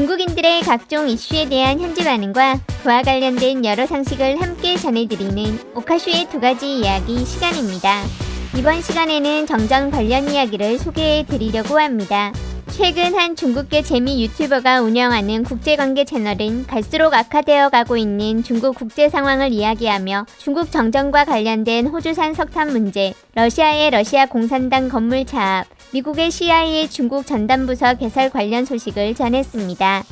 중국인들의 각종 이슈에 대한 현지 반응과 그와 관련된 여러 상식을 함께 전해드리는 오카쇼의 두 가지 이야기 시간입니다. 이번 시간에는 정정 관련 이야기를 소개해 드리려고 합니다. 최근 한 중국계 재미 유튜버가 운영하는 국제관계 채널은 갈수록 악화되어 가고 있는 중국 국제 상황을 이야기하며 중국 정정과 관련된 호주산 석탄 문제, 러시아의 러시아 공산당 건물 차압, 미국의 CIA 중국 전담부서 개설 관련 소식을 전했습니다.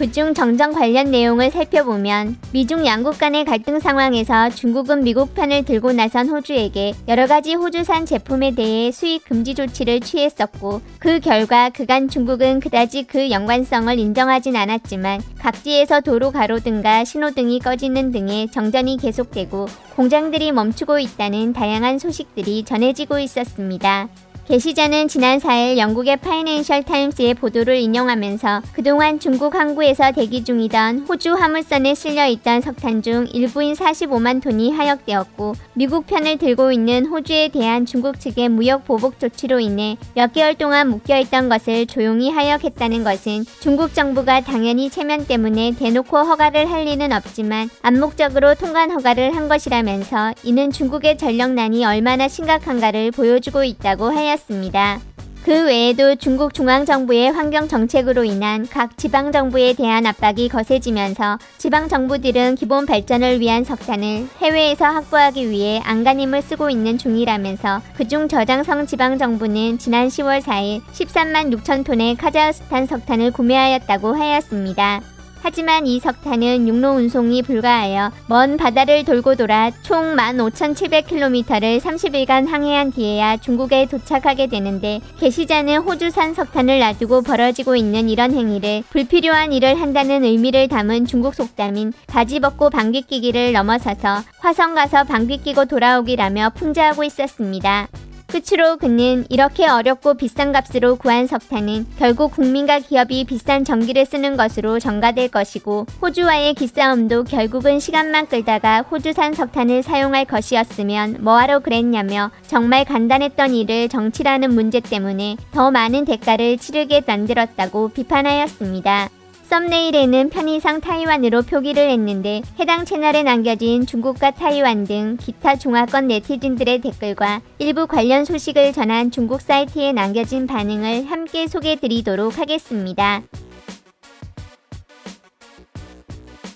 그중 정정 관련 내용을 살펴보면 미중 양국 간의 갈등 상황에서 중국은 미국 편을 들고 나선 호주에게 여러 가지 호주산 제품에 대해 수입 금지 조치를 취했었고 그 결과 그간 중국은 그다지 그 연관성을 인정하진 않았지만 각지에서 도로 가로등과 신호등이 꺼지는 등의 정전이 계속되고 공장들이 멈추고 있다는 다양한 소식들이 전해지고 있었습니다. 게시자는 지난 4일 영국의 파이낸셜 타임스의 보도를 인용하면서 그동안 중국 항구에서 대기 중이던 호주 화물선에 실려 있던 석탄 중 일부인 45만 톤이 하역되었고 미국 편을 들고 있는 호주에 대한 중국 측의 무역 보복 조치로 인해 몇 개월 동안 묶여 있던 것을 조용히 하역했다는 것은 중국 정부가 당연히 체면 때문에 대놓고 허가를 할 리는 없지만 암묵적으로 통관 허가를 한 것이라면서 이는 중국의 전력난이 얼마나 심각한가를 보여주고 있다고 하였습니다. 있습니다. 그 외에도 중국 중앙정부의 환경 정책으로 인한 각 지방정부에 대한 압박이 거세지면서 지방정부들은 기본 발전을 위한 석탄을 해외에서 확보하기 위해 안간힘을 쓰고 있는 중이라면서 그중 저장성 지방정부는 지난 10월 4일 13만 6천 톤의 카자흐스탄 석탄을 구매하였다고 하였습니다. 하지만 이 석탄은 육로 운송이 불가하여 먼 바다를 돌고 돌아 총 15,700km를 30일간 항해한 뒤에야 중국에 도착하게 되는데 게시자는 호주산 석탄을 놔두고 벌어지고 있는 이런 행위를 불필요한 일을 한다는 의미를 담은 중국 속담인 바지 벗고 방귀 끼기를 넘어서서 화성 가서 방귀 끼고 돌아오기라며 풍자하고 있었습니다. 끝으로 그는 이렇게 어렵고 비싼 값으로 구한 석탄은 결국 국민과 기업이 비싼 전기를 쓰는 것으로 전가될 것이고 호주와의 기싸움도 결국은 시간만 끌다가 호주산 석탄을 사용할 것이었으면 뭐하러 그랬냐며 정말 간단했던 일을 정치라는 문제 때문에 더 많은 대가를 치르게 만들었다고 비판하였습니다. 썸네일에는 편의상 타이완으로 표기를 했는데 해당 채널에 남겨진 중국과 타이완 등 기타 중화권 네티즌들의 댓글과 일부 관련 소식을 전한 중국 사이트에 남겨진 반응을 함께 소개드리도록 하겠습니다.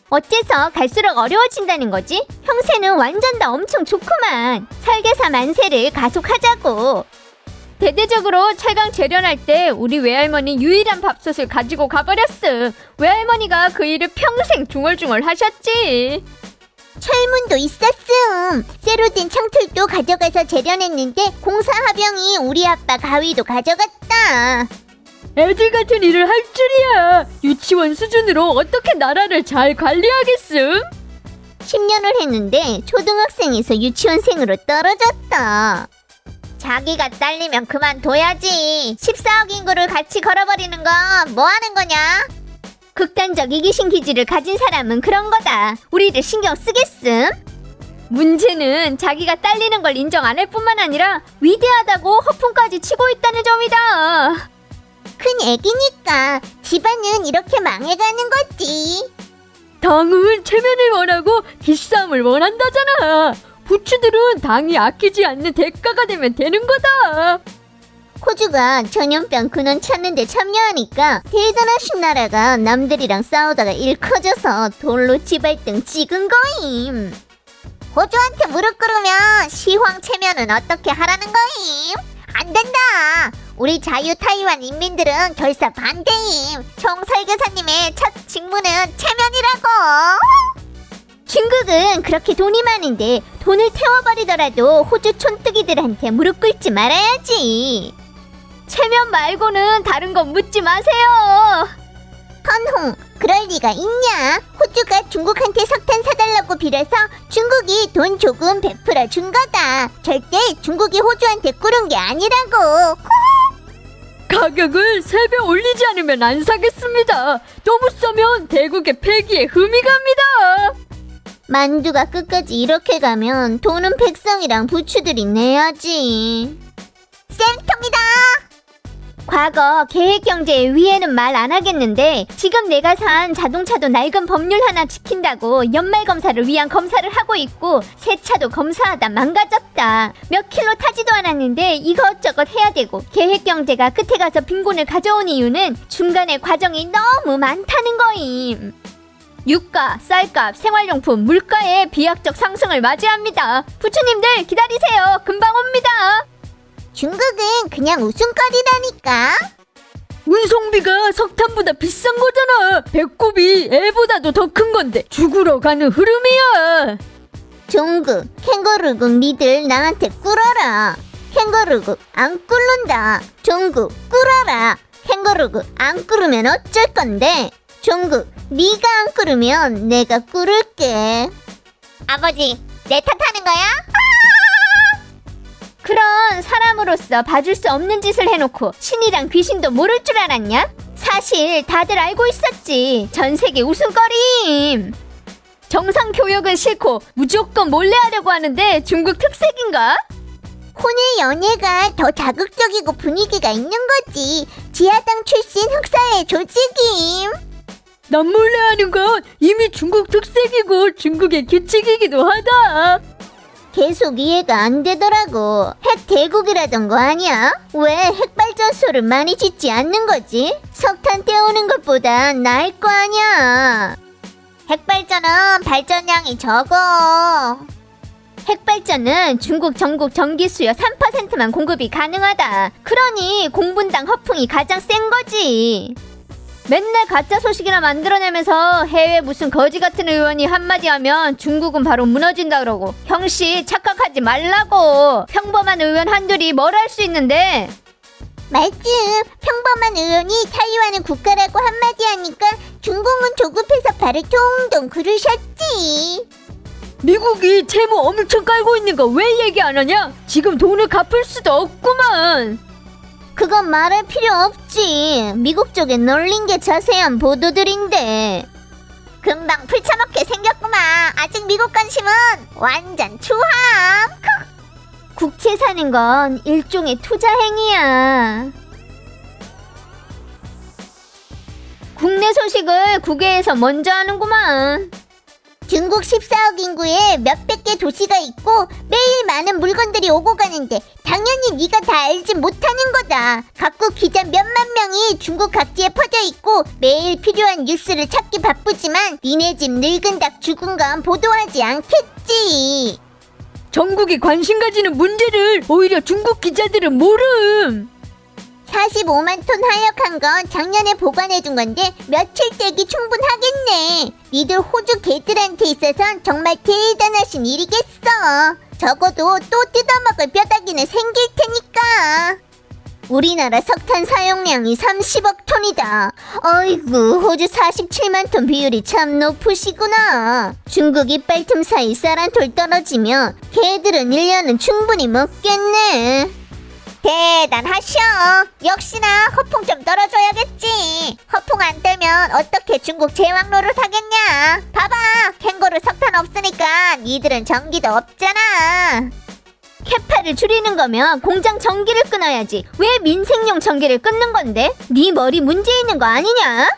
어째서 갈수록 어려워진다는 거지? 형세는 완전 다 엄청 좋구만. 설계사 만세를 가속하자고. 대대적으로 철강 재련할 때 우리 외할머니 유일한 밥솥을 가지고 가버렸어. 외할머니가 그 일을 평생 중얼중얼 하셨지. 철문도 있었음. 쇠로 된 창틀도 가져가서 재련했는데 공사 하병이 우리 아빠 가위도 가져갔다. 애들 같은 일을 할 줄이야. 유치원 수준으로 어떻게 나라를 잘 관리하겠음? 10년을 했는데 초등학생에서 유치원생으로 떨어졌다. 자기가 딸리면 그만둬야지. 14억 인구를 같이 걸어버리는 건 뭐 하는 거냐? 극단적 이기심 기질을 가진 사람은 그런 거다. 우리를 신경 쓰겠음? 문제는 자기가 딸리는 걸 인정 안 할 뿐만 아니라 위대하다고 허풍까지 치고 있다는 점이다. 큰 애기니까 집안은 이렇게 망해가는 거지. 당은 체면을 원하고 기싸움을 원한다잖아. 부추들은 당이 아끼지 않는 대가가 되면 되는 거다. 호주가 전염병 근원 찾는데 참여하니까 대단하신 나라가 남들이랑 싸우다가 일 커져서 돌로 지발등 찍은 거임. 호주한테 무릎 꿇으면 시황 체면은 어떻게 하라는 거임? 안 된다. 우리 자유 타이완 인민들은 결사 반대임. 총 설계사님의 첫 직무는 체면이라고. 중국은 그렇게 돈이 많은데 돈을 태워버리더라도 호주 촌뜨기들한테 무릎 꿇지 말아야지. 체면 말고는 다른 건 묻지 마세요. 헌홍, 그럴 리가 있냐? 호주가 중국한테 석탄 사달라고 빌어서 중국이 돈 조금 베풀어 준 거다. 절대 중국이 호주한테 꿇은 게 아니라고. 가격을 세 배 올리지 않으면 안 사겠습니다. 너무 싸면 대국의 폐기에 흠이 갑니다. 만두가 끝까지 이렇게 가면 돈은 백성이랑 부추들이 내야지. 쌤통이다. 과거 계획경제의 위에는 말 안 하겠는데 지금 내가 산 자동차도 낡은 법률 하나 지킨다고 연말 검사를 위한 검사를 하고 있고 새 차도 검사하다 망가졌다. 몇 킬로 타지도 않았는데 이것저것 해야 되고 계획경제가 끝에 가서 빈곤을 가져온 이유는 중간에 과정이 너무 많다는 거임. 유가, 쌀값, 생활용품, 물가의 비약적 상승을 맞이합니다. 부처님들 기다리세요. 금방 옵니다. 중국은 그냥 웃음거리라니까. 운송비가 석탄보다 비싼 거잖아. 배꼽이 애보다도 더 큰 건데 죽으러 가는 흐름이야. 중국 캥거루국 니들 나한테 꿀어라. 캥거루국 안 꿀른다. 중국 꿀어라. 캥거루국 안 꿀으면 어쩔 건데? 중국 네가 안 꿀으면 내가 꿀을게. 아버지 내 탓하는 거야? 그런 사람으로서 봐줄 수 없는 짓을 해놓고 신이랑 귀신도 모를 줄 알았냐? 사실 다들 알고 있었지. 전 세계 웃음거리임. 정상 교육은 싫고 무조건 몰래 하려고 하는데 중국 특색인가? 혼의 연애가 더 자극적이고 분위기가 있는 거지. 지하당 출신 흑사의 조직임. 남몰래 하는 건 이미 중국 특색이고 중국의 규칙이기도 하다. 계속 이해가 안 되더라고. 핵 대국이라던 거 아니야? 왜 핵발전소를 많이 짓지 않는 거지? 석탄 떼오는 것보다 나을 거 아니야. 핵발전은 발전량이 적어. 핵발전은 중국 전국 전기 수요 3%만 공급이 가능하다. 그러니 공분당 허풍이 가장 센 거지. 맨날 가짜 소식이나 만들어내면서 해외 무슨 거지 같은 의원이 한마디 하면 중국은 바로 무너진다 그러고 형씨 착각하지 말라고 평범한 의원 한둘이 뭘 할 수 있는데 말씀 평범한 의원이 타이완은 국가라고 한마디 하니까 중국은 조급해서 발을 동동 구르셨지. 미국이 채무 엄청 깔고 있는 거 왜 얘기 안 하냐? 지금 돈을 갚을 수도 없구만. 그건 말할 필요 없지. 미국 쪽에 널린 게 자세한 보도들인데. 금방 풀쳐먹게 생겼구만. 아직 미국 관심은 완전 추함. 국채 사는 건 일종의 투자 행위야. 국내 소식을 국외에서 먼저 하는구만. 중국 14억 인구에 몇백 개 도시가 있고 매일 많은 물건들이 오고 가는데 당연히 네가 다 알지 못하는 거다. 각국 기자 몇만 명이 중국 각지에 퍼져 있고 매일 필요한 뉴스를 찾기 바쁘지만 니네 집 늙은 닭 죽은 건 보도하지 않겠지. 전국이 관심 가지는 문제를 오히려 중국 기자들은 모름. 45만 톤 하역한 건 작년에 보관해둔 건데 며칠 떼기 충분하겠네. 니들 호주 개들한테 있어선 정말 대단하신 일이겠어. 적어도 또 뜯어먹을 뼈다귀는 생길 테니까. 우리나라 석탄 사용량이 30억 톤이다. 어이구, 호주 47만 톤 비율이 참 높으시구나. 중국 이 빨 틈 사이 쌀 한 톨 떨어지면 개들은 1년은 충분히 먹겠네. 대단하셔. 역시나 허풍 좀 떨어줘야겠지. 허풍 안 떼면 어떻게 중국 제왕 노릇하겠냐. 봐봐, 캥거루 석탄 없으니까 니들은 전기도 없잖아. 캐파를 줄이는 거면 공장 전기를 끊어야지. 왜 민생용 전기를 끊는 건데? 네 머리 문제 있는 거 아니냐?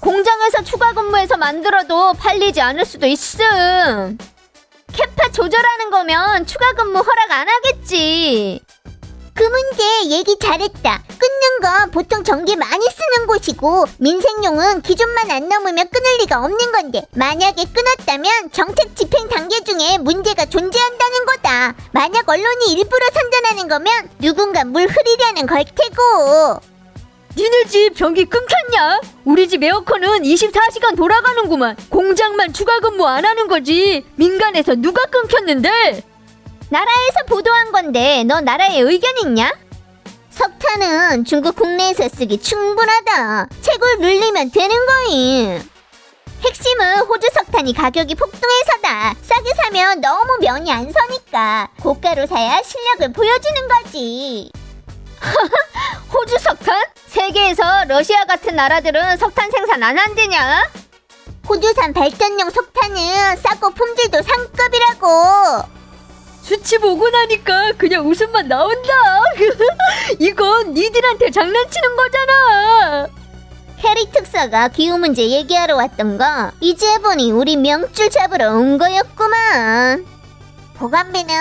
공장에서 추가 근무해서 만들어도 팔리지 않을 수도 있음. 캐파 조절하는 거면 추가 근무 허락 안 하겠지. 그 문제 얘기 잘했다. 끊는 건 보통 전기 많이 쓰는 곳이고 민생용은 기준만 안 넘으면 끊을 리가 없는 건데 만약에 끊었다면 정책 집행 단계 중에 문제가 존재한다는 거다. 만약 언론이 일부러 선전하는 거면 누군가 물 흐리려는 걸 테고. 니네 집 전기 끊겼냐? 우리 집 에어컨은 24시간 돌아가는구만. 공장만 추가 근무 안 하는 거지. 민간에서 누가 끊겼는데? 나라에서 보도한 건데 너 나라에 의견 있냐? 석탄은 중국 국내에서 쓰기 충분하다. 채굴 늘리면 되는 거임. 핵심은 호주 석탄이 가격이 폭등해서다. 싸게 사면 너무 면이 안 서니까 고가로 사야 실력을 보여주는 거지. 호주 석탄? 세계에서 러시아 같은 나라들은 석탄 생산 안 한대냐? 호주산 발전용 석탄은 싸고 품질도 상급이라고. 수치 보고 나니까 그냥 웃음만 나온다. 이건 니들한테 장난치는 거잖아. 해리 특사가 기후 문제 얘기하러 왔던 거 이제 보니 우리 명줄 잡으러 온 거였구만. 보감비는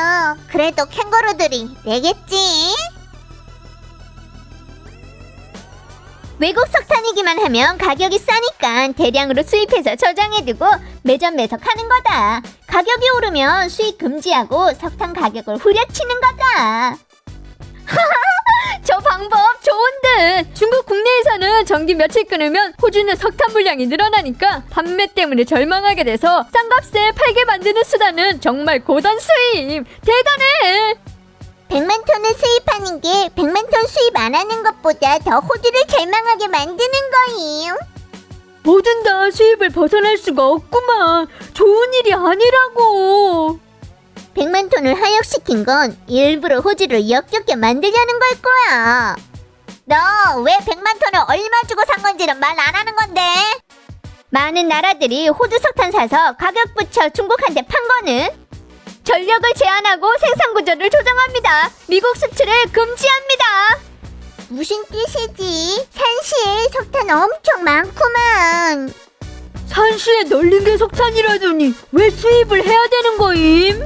그래도 캥거루들이 내겠지. 외국 석탄이기만 하면 가격이 싸니까 대량으로 수입해서 저장해두고 매점 매석하는 거다. 가격이 오르면 수입 금지하고 석탄 가격을 후려치는 거다. 저 방법 좋은데 중국 국내에서는 전기 며칠 끊으면 호주는 석탄 물량이 늘어나니까 판매 때문에 절망하게 돼서 싼 값에 팔게 만드는 수단은 정말 고단 수입 대단해 100만 톤을 수입하는 게 100만 톤 수입 안 하는 것보다 더 호주를 절망하게 만드는 거임. 뭐든 다 수입을 벗어날 수가 없구만 좋은 일이 아니라고 100만 톤을 하역시킨 건 일부러 호주를 역겹게 만들려는 걸 거야. 너 왜 100만 톤을 얼마 주고 산 건지는 말 안 하는 건데? 많은 나라들이 호주 석탄 사서 가격 붙여 중국한테 판 거는 전력을 제한하고 생산 구조를 조정합니다. 미국 수출을 금지합니다. 무슨 뜻이지? 산시에 석탄 엄청 많구만. 산시에 널린 게 석탄이라더니 왜 수입을 해야 되는 거임?